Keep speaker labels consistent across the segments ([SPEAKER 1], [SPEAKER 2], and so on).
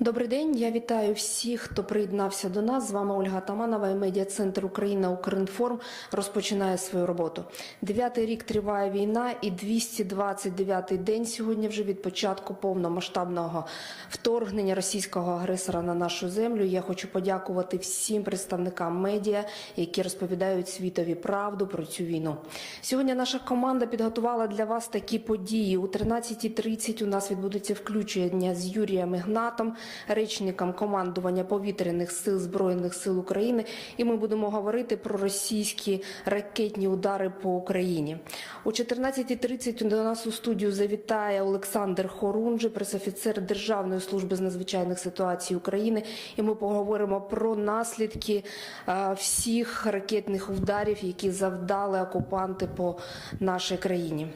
[SPEAKER 1] Добрий день. Я вітаю всіх, хто приєднався до нас. З вами Ольга Таманова і медіа-центр Україна Укрінформ розпочинає свою роботу. Дев'ятий рік триває війна, і 229-й день сьогодні вже від початку повномасштабного вторгнення російського агресора на нашу землю. Я хочу подякувати всім представникам медіа, які розповідають світові правду про цю війну. Сьогодні наша команда підготувала для вас такі події. У 13.30 у нас відбудеться включення з Юрієм Ігнатом, речником командування повітряних сил збройних сил України. І ми будемо говорити про російські ракетні удари по Україні. У 14.30 до нас у студію завітає Олександр Хорунжий, пресофіцер Державної служби з надзвичайних ситуацій України. І ми поговоримо про наслідки е, всіх ракетних ударів, які завдали окупанти по нашій країні.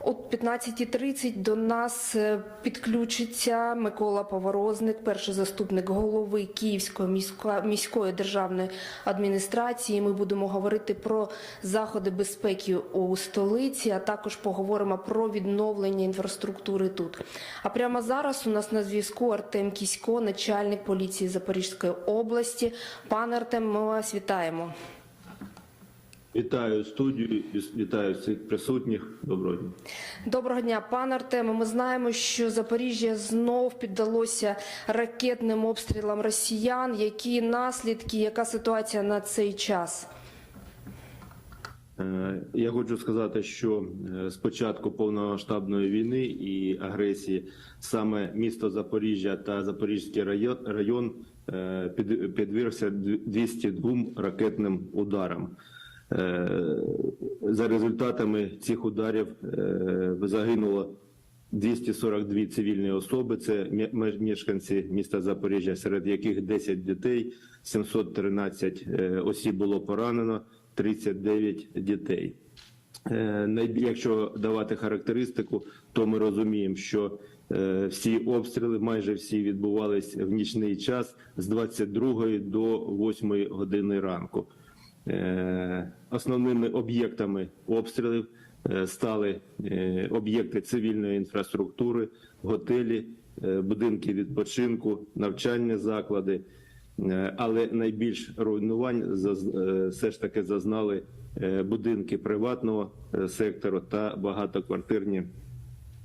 [SPEAKER 1] О 15.30 до нас е, підключиться Микола Поворозник, перший заступник голови Київської місько- міської державної адміністрації. Ми будемо говорити про заходи безпеки у столиці, а також поговоримо про відновлення інфраструктури тут. А прямо зараз у нас на зв'язку Артем Кісько, начальник поліції Запорізької області. Пане Артем, ми вас вітаємо.
[SPEAKER 2] Вітаю студію, вітаю всіх присутніх. Доброго дня.
[SPEAKER 1] Доброго дня, пане Артеме. Ми знаємо, що Запоріжжя знов піддалося ракетним обстрілам росіян. Які наслідки, яка ситуація на цей час?
[SPEAKER 2] Е, Я хочу сказати, що е, з початку повномасштабної війни і агресії саме місто Запоріжжя та Запорізький район, район е, під- 202 ракетним ударам. Е, За результатами цих ударів е, загинуло 242 цивільні особи. Це мешканці міста Запоріжжя, серед яких 10 дітей, 713 е, осіб було поранено, 39 дітей. Якщо давати характеристику, то ми розуміємо, що всі обстріли, майже всі відбувались в нічний час з 22 до 8 години ранку. Е, Основними об'єктами обстрілів е, стали е, об'єкти цивільної інфраструктури, готелі, будинки відпочинку, навчальні заклади. Але найбільш руйнувань все ж таки зазнали будинки приватного сектору та багатоквартирні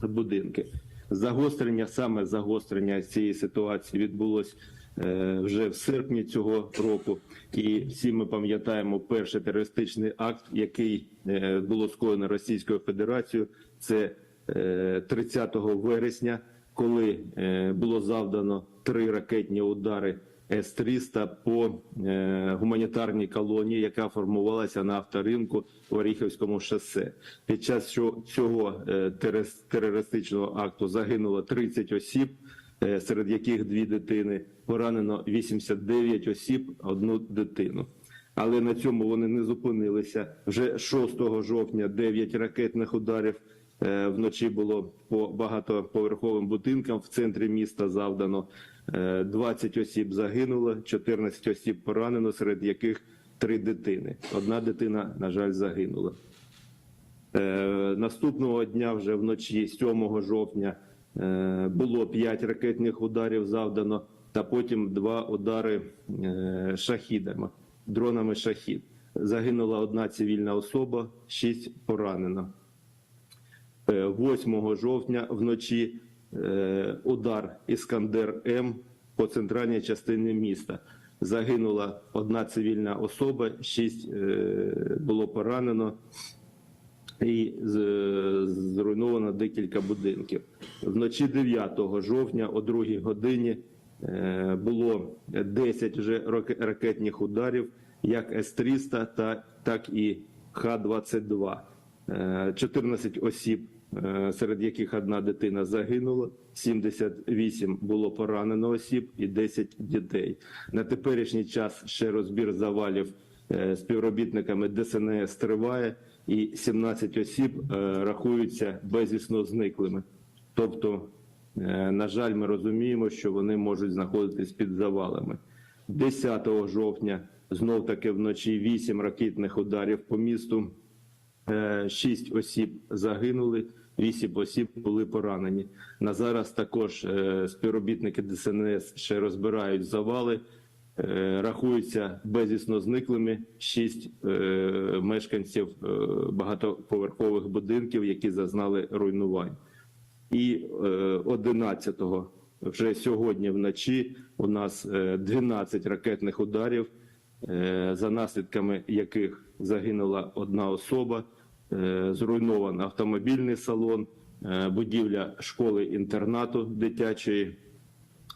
[SPEAKER 2] будинки. Загострення, саме загострення цієї ситуації відбулось вже в серпні цього року, і всі ми пам'ятаємо перший терористичний акт, який е, було скоєно Російською Федерацією. Це е, 30 вересня, коли е, було завдано три ракетні удари С-300 по е, гуманітарній колонії, яка формувалася на авторинку в Оріхівському шосе. Під час цього е, терористичного акту загинуло 30 осіб, е, серед яких дві дитини, поранено 89 осіб, одну дитину. Але на цьому вони не зупинилися. Вже 6 жовтня 9 ракетних ударів е, вночі було по багатоповерховим будинкам в центрі міста завдано. Е, 20 осіб загинуло, 14 осіб поранено, серед яких три дитини. Одна дитина, на жаль, загинула. Е, Наступного дня, вже вночі, 7 жовтня, е, було 5 ракетних ударів завдано, та потім два удари е, шахідами, дронами шахід. Загинула одна цивільна особа, 6 поранено. Е, 8 жовтня вночі е, удар Іскандер М по центральній частині міста. Загинула одна цивільна особа, шість е, було поранено і зруйновано декілька будинків. Вночі 9 жовтня о 2 годині е, було 10 вже раке- ракетних ударів, як С-300, так і Х-22. Е, 14 осіб, е, серед яких одна дитина загинула, 78 було поранено осіб і 10 дітей. На теперішній час ще розбір завалів е, співробітниками ДСНС триває, і 17 осіб е, рахуються безвісно зниклими. Тобто, е, на жаль, ми розуміємо, що вони можуть знаходитись під завалами. 10 жовтня знов таки вночі 8 ракетних ударів по місту. Е, Шість осіб загинули, вісім осіб були поранені. На зараз також е, співробітники ДСНС ще розбирають завали. Е, Рахуються безвісно зниклими шість е, мешканців е, багатоповерхових будинків, які зазнали руйнувань. І е, 11-го, вже сьогодні вночі, у нас е, 12 ракетних ударів, за наслідками яких загинула одна особа, е, зруйнован автомобільний салон, будівля школи-інтернату дитячої.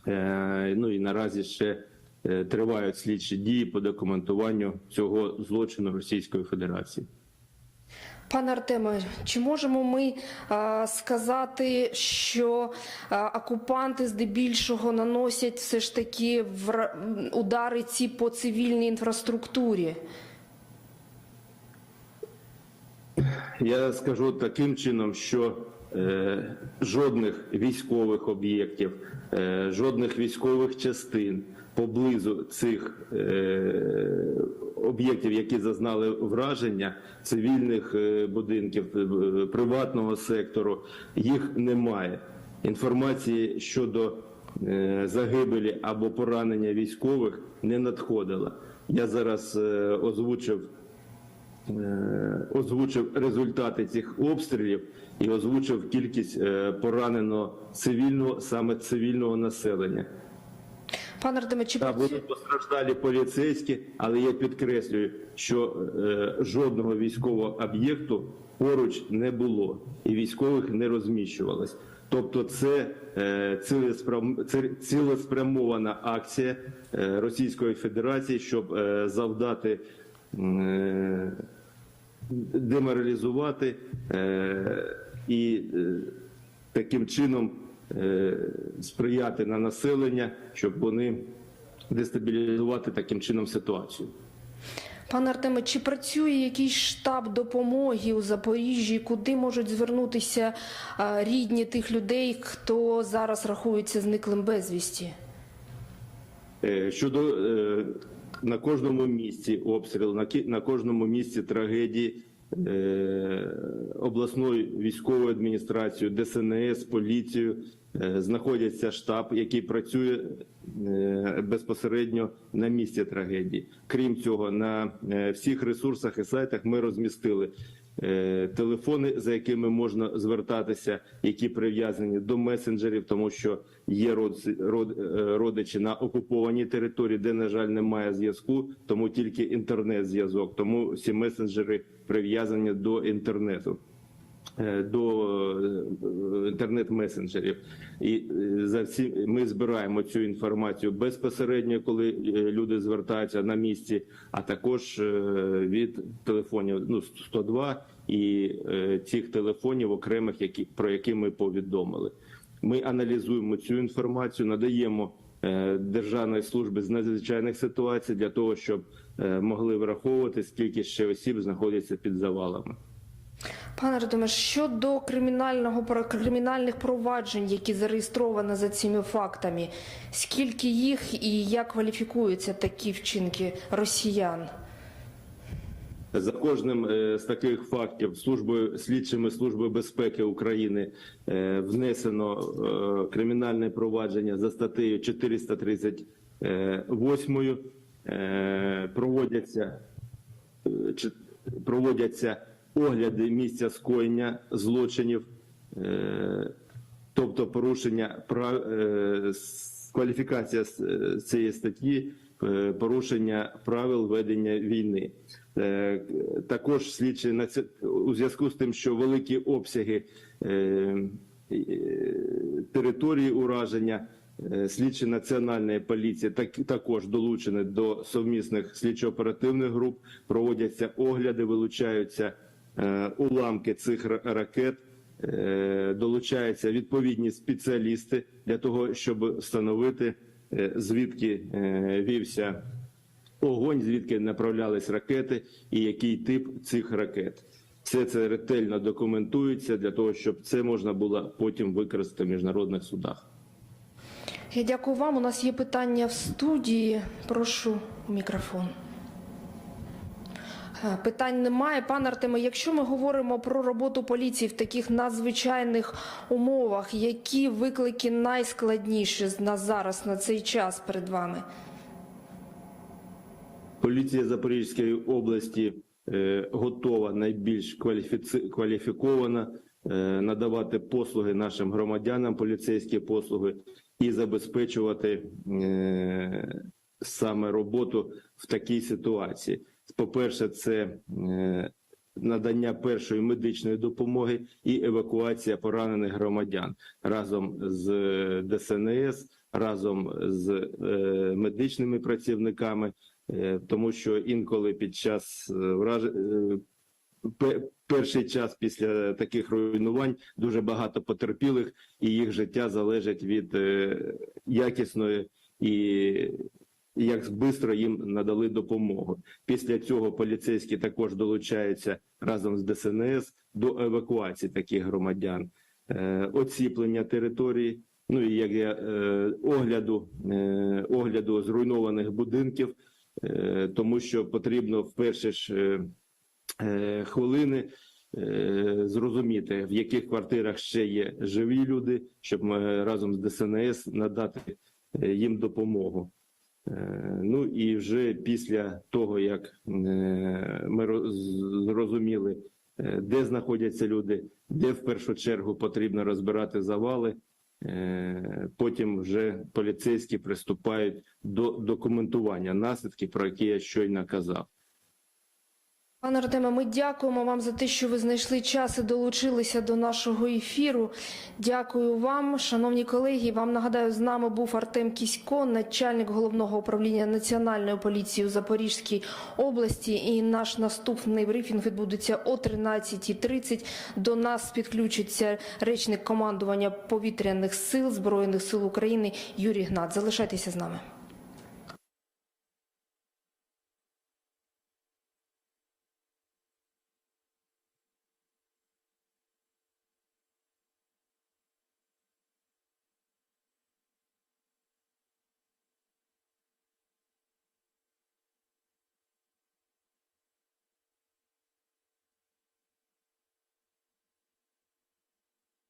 [SPEAKER 2] Е, Ну і наразі ще тривають слідчі дії по документуванню цього злочину Російської Федерації.
[SPEAKER 1] Пане Артеме, чи можемо ми а, сказати, що а, окупанти здебільшого наносять все ж таки вра- удари ці по цивільній інфраструктурі?
[SPEAKER 2] Я скажу таким чином, що е, жодних військових об'єктів, е, жодних військових частин поблизу цих е, об'єктів, які зазнали враження, цивільних е, будинків, е, приватного сектору, їх немає. Інформації щодо загибелі або поранення військових не надходила. Я зараз озвучив озвучив результати цих обстрілів і озвучив кількість пораненого цивільного саме цивільного населення.
[SPEAKER 1] Пане Артеме, чи
[SPEAKER 2] Та
[SPEAKER 1] працю-
[SPEAKER 2] будуть постраждалі поліцейські, але я підкреслюю, що е, жодного військового об'єкту поруч не було і військових не розміщувалось. Тобто, це е, цілеспрямована акція е, Російської Федерації, щоб е, завдати е, деморалізувати е, і е, таким чином сприяти на населення, щоб вони дестабілізувати таким чином ситуацію.
[SPEAKER 1] Пане Артеме, чи працює якийсь штаб допомоги у Запоріжжі, куди можуть звернутися рідні тих людей, хто зараз рахується зниклим безвісті?
[SPEAKER 2] Е, Щодо е, на кожному місці обстріл, на кожному місці трагедії е, обласною військовою адміністрацією, ДСНС, поліцією е, знаходиться штаб, який працює е, безпосередньо на місці трагедії. Крім цього, на е, всіх ресурсах і сайтах ми розмістили телефони, за якими можна звертатися, які прив'язані до месенджерів, тому що є родичі на окупованій території, де на жаль немає зв'язку, тому тільки інтернет-зв'язок. Тому всі месенджери прив'язані до інтернету. Е, До е, інтернет-месенджерів, і е, за всі ми збираємо цю інформацію безпосередньо, коли люди звертаються на місці, а також від телефонів ну 102 і цих телефонів окремих, які про які ми повідомили. Ми аналізуємо цю інформацію, надаємо Державної служби з надзвичайних ситуацій для того, щоб могли враховувати скільки ще осіб знаходяться під завалами.
[SPEAKER 1] Пане Артеме, щодо кримінального кримінальних проваджень, які зареєстровані за цими фактами, скільки їх і як кваліфікуються такі вчинки росіян?
[SPEAKER 2] За кожним е, з таких фактів службою слідчими служби безпеки України е, внесено е, кримінальне провадження за статтею 438. Е, Проводяться проводяться огляди місця скоєння злочинів, е, тобто порушення е, кваліфікація е, цієї статті порушення правил ведення війни. Також слідчі на у зв'язку з тим, що великі обсяги території ураження. Слідчі національної поліції так, також долучені до совмісних слідчо-оперативних груп. Проводяться огляди, вилучаються уламки цих ракет. Е, долучаються відповідні спеціалісти для того, щоб встановити е, звідки е, вівся огонь, звідки направлялись ракети і який тип цих ракет. Все це ретельно документується для того, щоб це можна було потім використати в міжнародних судах.
[SPEAKER 1] Я дякую вам. У нас є питання в студії. Прошу мікрофон. Е, Питань немає. Пане Артеме, якщо ми говоримо про роботу поліції в таких надзвичайних умовах, які виклики найскладніші на зараз, на цей час перед вами?
[SPEAKER 2] Поліція Запорізької області е, готова найбільш кваліфіци- кваліфікована е, надавати послуги нашим громадянам, поліцейські послуги і забезпечувати е, саме роботу в такій ситуації. По-перше, це е, надання першої медичної допомоги і евакуація поранених громадян разом з е, ДСНС, разом з е, медичними працівниками. Тому що інколи під час враж... перший час після таких руйнувань дуже багато потерпілих, і їх життя залежить від якісної і як швидко їм надали допомогу. Після цього поліцейські також долучаються разом з ДСНС до евакуації таких громадян, Е, оціплення території. Ну і як я е, огляду, е, огляду зруйнованих будинків, тому що потрібно в перші ж хвилини зрозуміти, в яких квартирах ще є живі люди, щоб разом з ДСНС надати їм допомогу. Е, Ну і вже після того, як е, ми роз- зрозуміли, е, де знаходяться люди, де в першу чергу потрібно розбирати завали. Потім вже поліцейські приступають до документування наслідків, про які я щойно казав.
[SPEAKER 1] Пане Артеме, ми дякуємо вам за те, що ви знайшли час і долучилися до нашого ефіру. Дякую вам, шановні колеги. Вам нагадаю, з нами був Артем Кісько, начальник головного управління національної поліції у Запорізькій області. І наш наступний брифінг відбудеться о 13.30. До нас підключиться речник командування повітряних сил збройних сил України Юрій Гнат. Залишайтеся з нами.